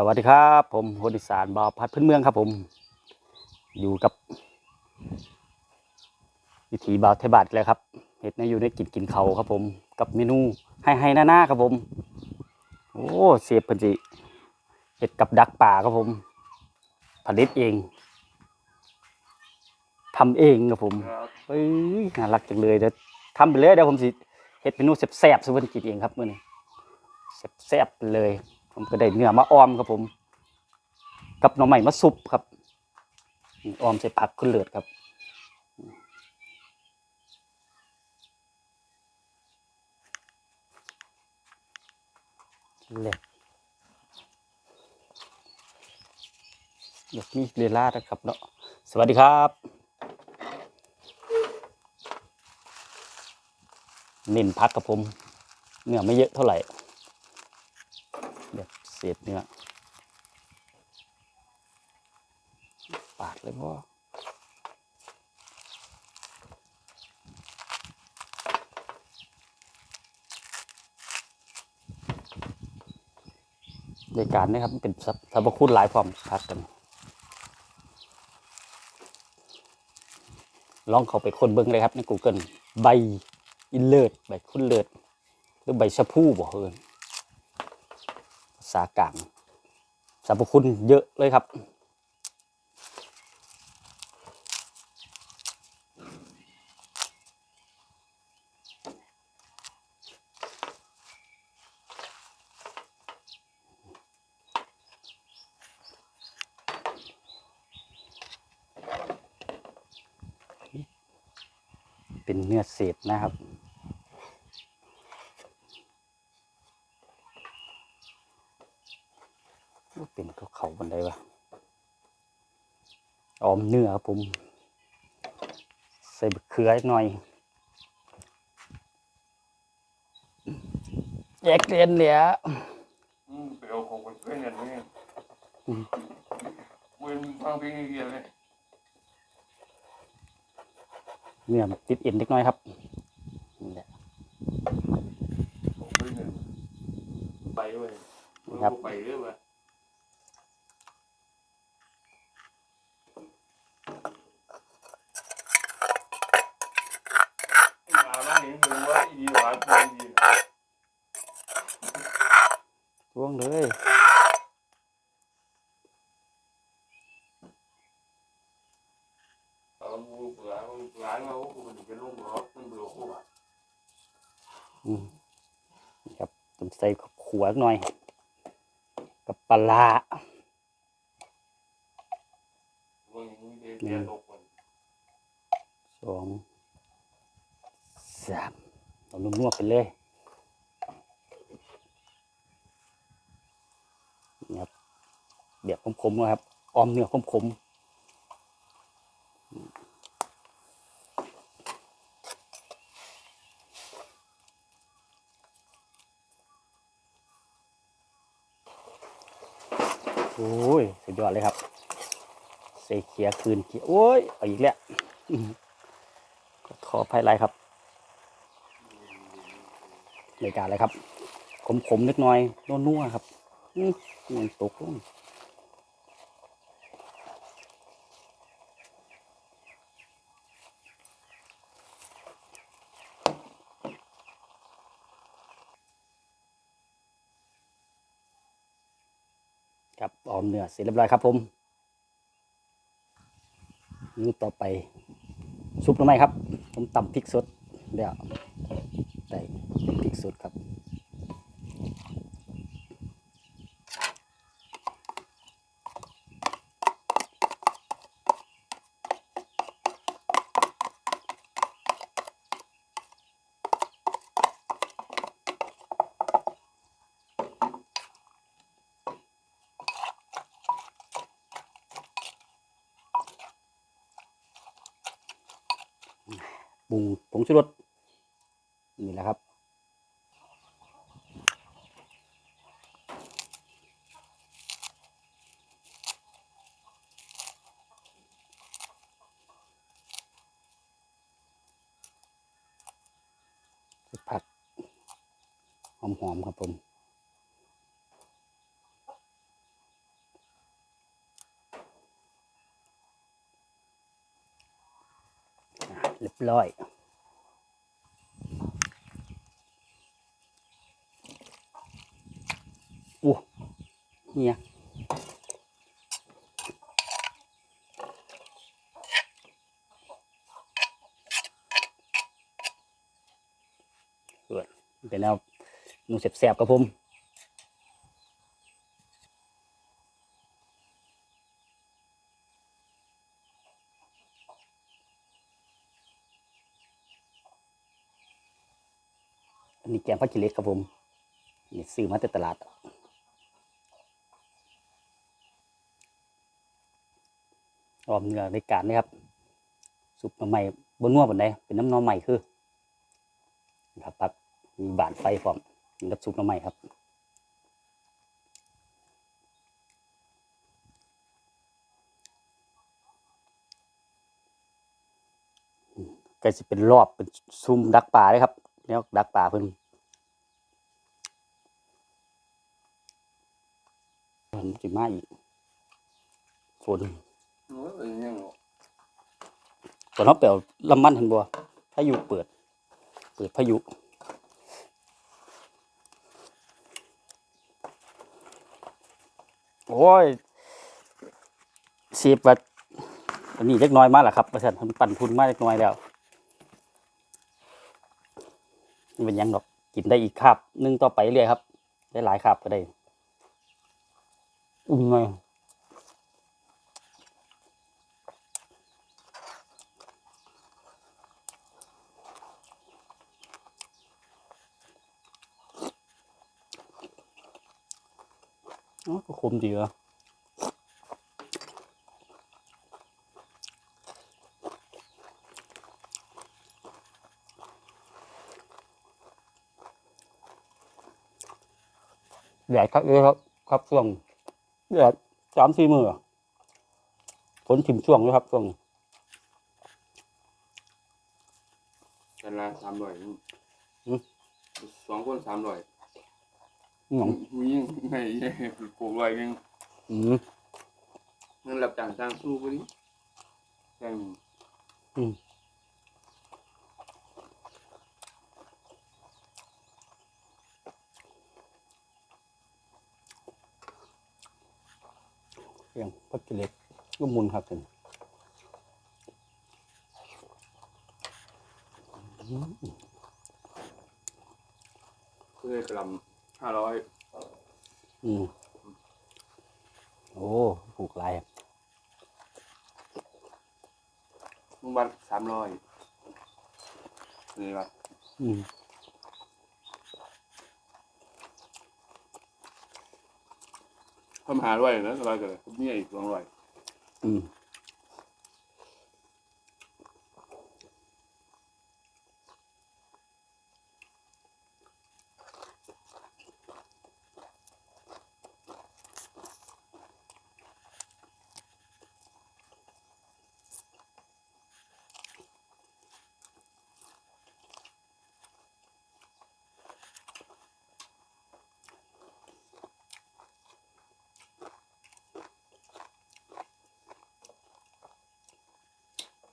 สวัสดีครับ ผมโฮดิสารบาวพัดพื้นเมืองครับผม อยู่กับ วิถีบาวไทบาทเลยครับเห็ดในอยู่ในกินกินเขาครับผม กับเมนูให้ให้หน้าหน้าครับผม โอ้เสียบพันจิเห็ดกับดักป่าครับผม ผลิตเองทำเองครับผมเฮ้ยน่ารักจังเลยเดี๋ยวทำไปเลยเดี๋ยวผมสิเห็ดเมนูแซ่บๆสุวรรณกินเองครับมื่อนี้แซ่บๆไปเลย ผมก็ได้เนื้อมาออมครับผม กับหน่อไม้มาสุปครับออมใส่ผักขึ้นเลือดครับเล็กเดี๋ยวมีเรล่านะครับเนาะสวัสดีครับเน้นพักกับผมเนื้อไม่เยอะเท่าไหร่ เศษเนื้อปาดเลยพ่อในการนะครับมันเป็นสรรสรรพคุณหลายความพักกัน ลองเข้าไปค้นเบิ้งเลยครับใน Google ใบอินเลิศใบคุณเลิศหรือใบชะพูบอกเอิน ภาษากลางสรรพคุณเยอะเลยครับ เป็นเนื้อเศษนะครับ เป็นก็เขาบันไดวะออมเนื้อครับผม ใส่บะเขือหน่อยแยกเรียนเหลียอืมไปเอาของคนเพื่อนกันไหมเนี่ยอืมมึงฟังเพลงอีกเดียวเลยเนื้อมันติดเอ็นเล็กน้อยครับนี่แหละของเพื่อนกันไปเว้ยมึงครับไปเรื่อยเว้ยมาบ้านนี้มึงว่าอีหวานเพลงดีนะ ช่วงเลย เอามึงเปลือกมึงเปลือกเรากูมันจะลงรถมันเบื่อ ครับต้องใส่ขวดหน่อย กับปลาร้ามึงมึงสองสามเรานวดๆไปเลยนี่ครับแบบขมๆนะครับออมเนื้อขมๆ โอ้ยสุดยอดเลยครับเสกเขียคืนเขียโอ้ยเอาอีกแล้วขอภัยไรครับรายการอะไรครับขมๆนิดหน่อยนัวๆครับอืมมันตกลง ครับออมเนื้อเสร็จเรียบร้อยครับผมนี่ต่อไปซุปหน่อไม้ครับ ผมตำพริกสดเดี๋ยวใส่พริกสดครับ ปรุงผงชูรสนี่แหละครับผักหอมๆครับผม เร้อย อู้เนี่ยเกิดเป็นแนวหนูแสบๆกับผม อันนี้แกงผักกิเล็กครับผมนี่ซื้อมาแต่ตลาดออมเนื้อในการนะครับซุปน้ำใหม่บนนัวบนใดเป็นน้ำน้อใหม่คือครับปักมีบานไฟพร้อมกับซุปน้ำใหม่ครับก็จะเป็นรอบเป็นซุ่มดักป่าเลยครับแล้วดักป่าเพิ่น มันจิมาอีกฝนโอ้ยยังตอนเขาเปลวลำมันเห็นบัวพายุเปิด เปิดพายุโอ้ยสีบว่าอันนี้เล็กน้อยมากแหละครับประชันมันปั่นทุนมากเล็กน้อยแล้วนี่เป็นยังดอกกินได้อีกคาบนึ่งต่อไปเรื่อยครับ ได้หลายคาบก็ได้ อุ้มไงอ๋อก็คมดีวะแดดครับเยอยครับ ครับช่วง แดดสามสี่มือฝนถิ่มช่วงด้วยครับช่วงนี้กันละสามร้อยสองคนสามร้อยอืมผู้หญิงไม่ปลูกร้อยเองอืมเงินรับจ้างสร้างสู้ไปดิแจ้ง ยงพักกิเล็กก็มุนครับถึงเคยกลัมห้าร้อยอืมโอ้ผูกลายมึงบัตสามร้อยนี่ปะอืม ทำหาร้อยนะร้อยกันเลยมีอีกสองร้อยอืม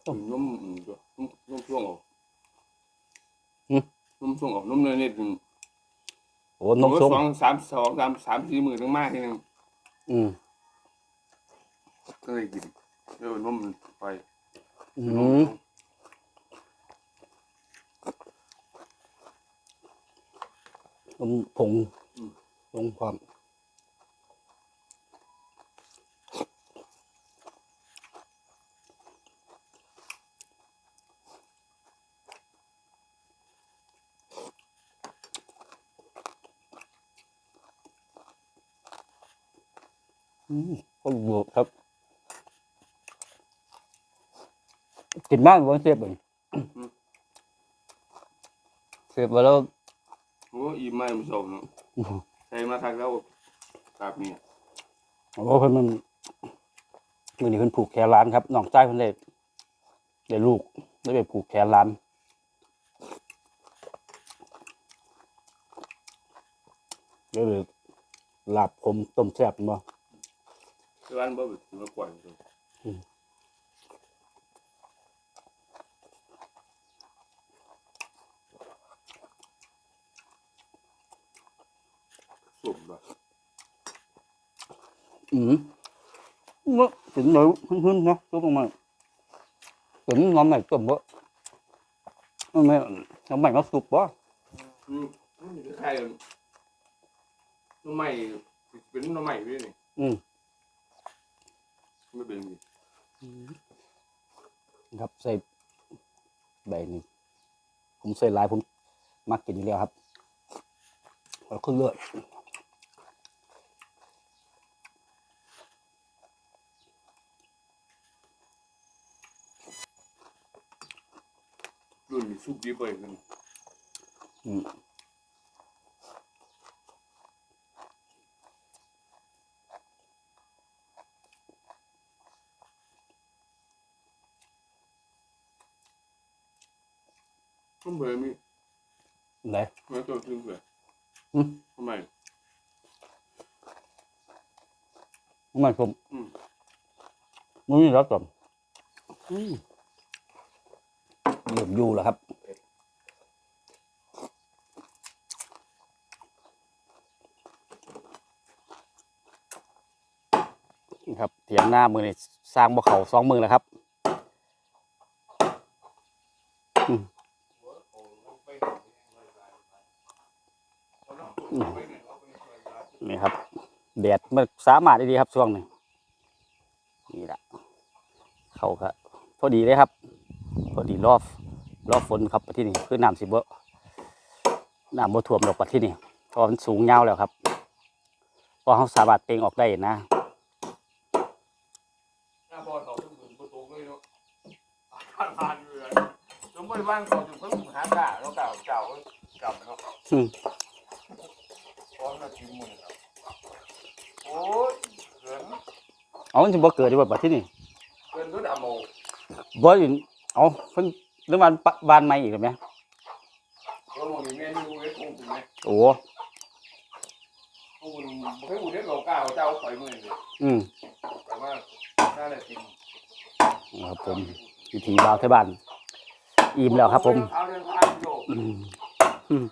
นุ่มนุ่มอืมตัวนุ่มนุ่มช่วงออกนุ่มช่วงออกนุ่มเนื้อนิดหนึ่งโอ้นมส้มสองสามสองสามสามสี่หมื่นทั้งมากทีนึงอืมก็เลยกินเดี๋ยวนุ่มไปอืนุ่มนมผงลงความ อืมก็บวกครับ กินมากกว่าเสียบเลยเสียบมาแล้วโอ้อีไม่ผสมเนาะใช้มาทักแล้วแบบนี้โอ้เพิ่นมันมือนี้เพิ่นผูกแขนร้านครับน้องจ้ายเพิ่นได้ได้ลูกได้ไปผูกแขนร้านก็เลยลาบผมต้มแซ่บมาร้านบ่แบบมาก่อย สุ่มแบบ อืมเมื่อถึงเดี๋ยวหึ่นๆเนาะตัวประมาณถึงน้ำไหนตัวบ่ไม่ไม่น้ำใหม่มาสุกบ่อืมมันอยู่ใครกันน้ำใหม่เป็นน้ำใหม่ด้วยนี่อืมไม่เป็นดิครับใส่ใบนี้ผมใส่หลายผมมักกินอยู่แล้วครับขอขึ้นเลือด รุ่นนี้ซุปดีไปกันอืมต้องเบอร์มีไหนไม่ต้องซื้อเบอร์อืมทำไมน้ำมันผมอืมมันมีรสก่อนอืม หลือมอยู่แล้วครับ นี่ครับเถียงหน้ามือนี่สร้างบ่เขาสองมือแล้วครับนี่ครับแดดมันสามารถด้ดีครับช่วงนี้นี่แหละเขาก็พอดีเลยครับ พอดีรอบรอบฝนครับที่นี่คือน้ำสิบ่น้ำบ่ท่วมดอกปัดที่นี่เพราะมันสูงยาวแล้วครับเพราะเขาสามารถเต็งออกได้นะหน้าบอลเขาต้องถึงประตูเลยเนาะผ่านผ่านอยู่เลยสมมติบ้านเขาอยู่เพิ่งหาด่าแล้วเก่าเก่าก็กลับเนาะอืมพร้อมจะกินมึงครับโอ้ยเกินเอามันจะบ่เกิดดีกว่าปัดที่นี่เกินรถอะโมบ่อยู่ เอาเพิ่นเรื่องบ้านปะบ้านใหม่อีกหรือไหมรถโมนี่แม่นี่กูเอ็กซ์คงถึงไหมโอ้กูเพิ่งกูเด็กเราก้าวเจ้าปล่อยมือเลยอืมแต่ว่าน่าจะกินครับผมวิธีบ่าวที่บ้านอิ่มแล้วครับ ผมเอาเรื่องพานโยอืมอืม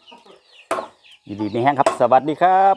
ดีๆไม่แห้งครับ สวัสดีครับ